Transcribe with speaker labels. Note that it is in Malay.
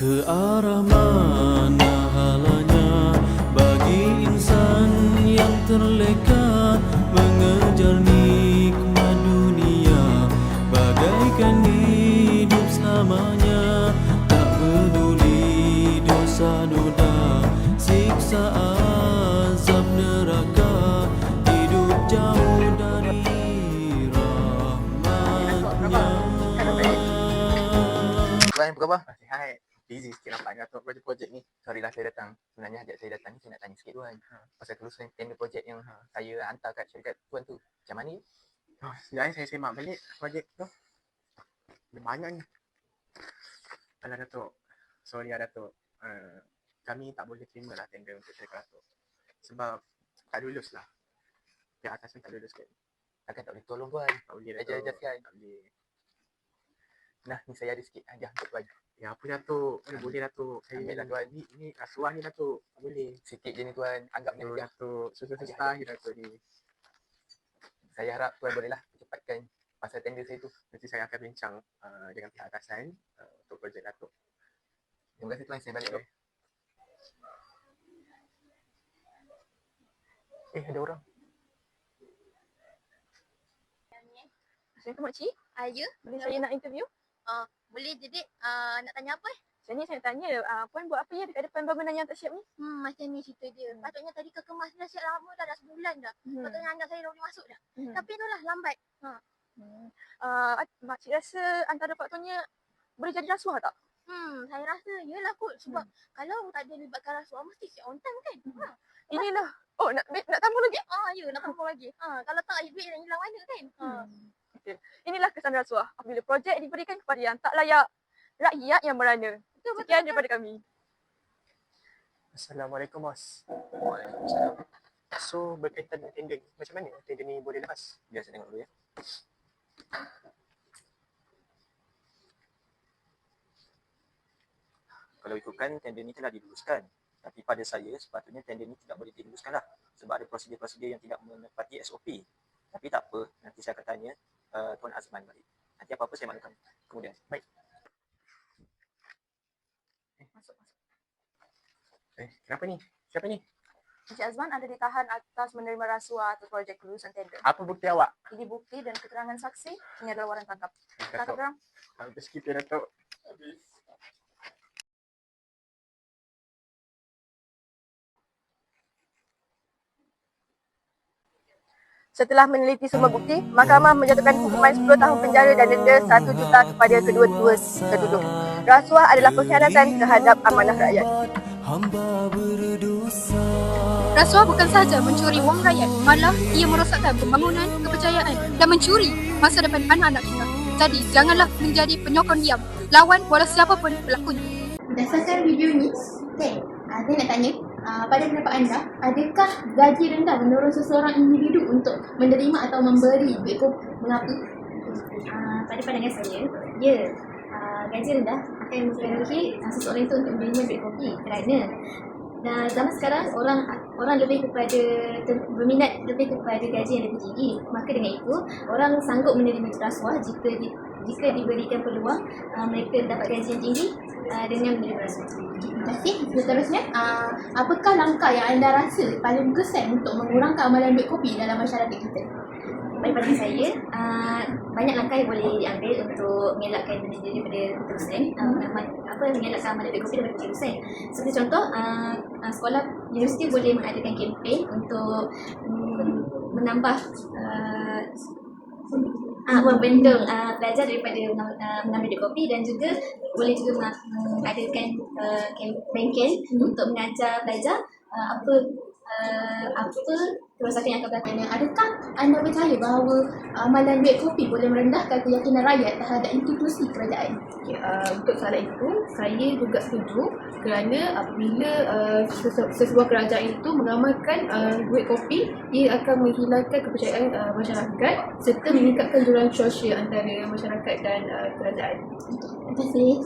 Speaker 1: Ke arah mana halanya bagi insan yang terleka mengejar nikmat dunia bagaikan hidup selamanya tak peduli dosa noda siksa azab neraka hidup jauh dari rahmatnya
Speaker 2: Tuan, apa khabar?
Speaker 3: Sihat. Busy sikit nampaknya untuk projek-projek ni.
Speaker 2: Sorry lah saya datang. Sebenarnya ajak saya datang ni saya nak tanya sikit tuan.
Speaker 3: Ha.
Speaker 2: Pasal kelulusan tender projek yang ha, saya hantar kat syarikat tuan tu. Macam mana?
Speaker 3: Oh, sekejap eh, saya semak balik projek tu. Ada banyak ni. Alah Datuk. Sorry lah Datuk. Uh, kami tak boleh terima lah tender untuk syarikat Datuk. Sebab tak lulus lah. Pihak atasan tak lulus kan.
Speaker 2: Takkan tak boleh tolong tuan.
Speaker 3: Tak boleh
Speaker 2: Ajar ajar
Speaker 3: Datuk.
Speaker 2: sekali.
Speaker 3: Tak boleh.
Speaker 2: Nah, ni saya ada sikit hadiah untuk tuan.
Speaker 3: Ya apa Datuk? Ni boleh Datuk. Saya
Speaker 2: Ambil lah, tuan.
Speaker 3: Ni, ni rasuah ni Datuk. Tak boleh.
Speaker 2: Sikit je ni tuan. Anggap ni
Speaker 3: Datuk,
Speaker 2: hadiah.
Speaker 3: Datuk. Susah
Speaker 2: Hadiah,
Speaker 3: susah ni Datuk ni.
Speaker 2: Saya harap tuan bolehlah cepatkan pasal tender saya tu.
Speaker 3: Nanti saya akan bincang uh, dengan pihak atasan uh, untuk projek Datuk.
Speaker 2: Terima kasih tuan. Saya balik dulu. Eh, ada orang.
Speaker 4: Assalamualaikum Makcik.
Speaker 5: Ah, ya,
Speaker 4: Boleh saya nak interview?
Speaker 5: Boleh je dek. Ah, nak tanya apa?
Speaker 4: Saya ni saya nak tanya, uh, Puan buat apa ya dekat depan bangunan yang tak siap ni?
Speaker 5: Hmm, macam ni cerita dia.
Speaker 4: Hmm.
Speaker 5: Patutnya tadi kekemas dah siap lama dah, dah sebulan dah.
Speaker 4: Hmm.
Speaker 5: Patutnya anak saya dah boleh masuk dah.
Speaker 4: Hmm.
Speaker 5: Tapi itulah lambat.
Speaker 4: Hmm. Uh, Makcik rasa antara faktornya boleh jadi rasuah tak?
Speaker 5: Hmm, saya rasa yelah kot. Sebab kalau tak ada libatkan rasuah, mesti siap on time kan? Ha.
Speaker 4: Inilah. Oh, nak nak tambah lagi?
Speaker 5: Ah, ya, nak kampung lagi. Ha, kalau tak, duit yang hilang mana kan? Ha.
Speaker 4: Okay. Inilah kesan rasuah apabila projek diberikan kepada yang tak layak, rakyat yang merana.
Speaker 5: Betul, betul,
Speaker 4: Sekian
Speaker 5: betul.
Speaker 4: daripada kami.
Speaker 3: Assalamualaikum bos.
Speaker 2: Waalaikumsalam.
Speaker 3: So berkaitan dengan tender ni, macam mana tender ni boleh lepas?
Speaker 2: Biar saya tengok dulu ya. Kalau ikutkan tender ni telah diluluskan. Tapi pada saya sepatutnya tender ni tidak boleh diluluskan lah. Sebab ada prosedur-prosedur yang tidak menepati SOP. Tapi tak apa, nanti saya akan tanya uh, Tuan Azman balik. Nanti apa-apa saya maklumkan. Kemudian, baik.
Speaker 4: Masuk, masuk.
Speaker 3: Eh, kenapa ni? Siapa ni?
Speaker 4: Encik Azman ada ditahan atas menerima rasuah atas projek kelulusan tender.
Speaker 3: Apa bukti awak?
Speaker 4: Ini bukti dan keterangan saksi. Ini adalah waran tangkap. Tangkap orang.
Speaker 3: Habis kita Datuk. Habis.
Speaker 4: Setelah meneliti semua bukti, mahkamah menjatuhkan hukuman 10 tahun penjara dan denda 1 juta kepada kedua-dua tertuduh. Rasuah adalah pengkhianatan terhadap amanah rakyat.
Speaker 1: Hamba berdosa
Speaker 6: Rasuah bukan sahaja mencuri wang rakyat, malah ia merosakkan pembangunan, kepercayaan dan mencuri masa depan anak-anak kita. Jadi, janganlah menjadi penyokong diam. Lawan walau siapapun pelakunya.
Speaker 5: Berdasarkan video ni, Teng, ah, saya nak tanya, ah, pada pendapat anda, adakah gaji rendah mendorong seseorang individu untuk menerima atau memberi kopi? Mengapa?
Speaker 7: Ah, pada pandangan saya, ya, uh, gaji rendah akan mempengaruhi uh, seseorang itu untuk menerima duit kopi kerana dan zaman sekarang orang orang lebih kepada berminat lebih kepada gaji yang lebih tinggi maka dengan itu orang sanggup menerima rasuah jika di, jika diberikan peluang uh, mereka dapat gaji yang tinggi uh, dengan menerima rasuah.
Speaker 5: Terima kasih. Seterusnya, ah, apakah langkah yang anda rasa paling berkesan untuk mengurangkan amalan duit kopi dalam masyarakat kita?
Speaker 7: Bagi pada saya, uh, banyak langkah yang boleh diambil untuk mengelakkan ini daripada keterusan. Uh, mengamal- apa mengelakkan amalan duit kopi daripada keterusan. Seperti contoh, uh, uh, sekolah universiti boleh mengadakan kempen untuk um, menambah uh, Ah, membendung uh, pelajar daripada uh, mengambil kopi dan juga boleh juga mengadakan uh, kem- bengkel untuk mengajar pelajar uh, apa uh, apa kerosakan yang akan berlaku
Speaker 5: adakah anda percaya bahawa amalan duit kopi boleh merendahkan keyakinan rakyat terhadap institusi kerajaan?
Speaker 8: Okay, uh, untuk soalan itu, saya juga setuju kerana apabila uh, sesu- sesebuah kerajaan itu mengamalkan uh, duit kopi, ia akan menghilangkan kepercayaan uh, masyarakat serta meningkatkan jurang sosial antara masyarakat dan uh, kerajaan.
Speaker 5: Terima kasih.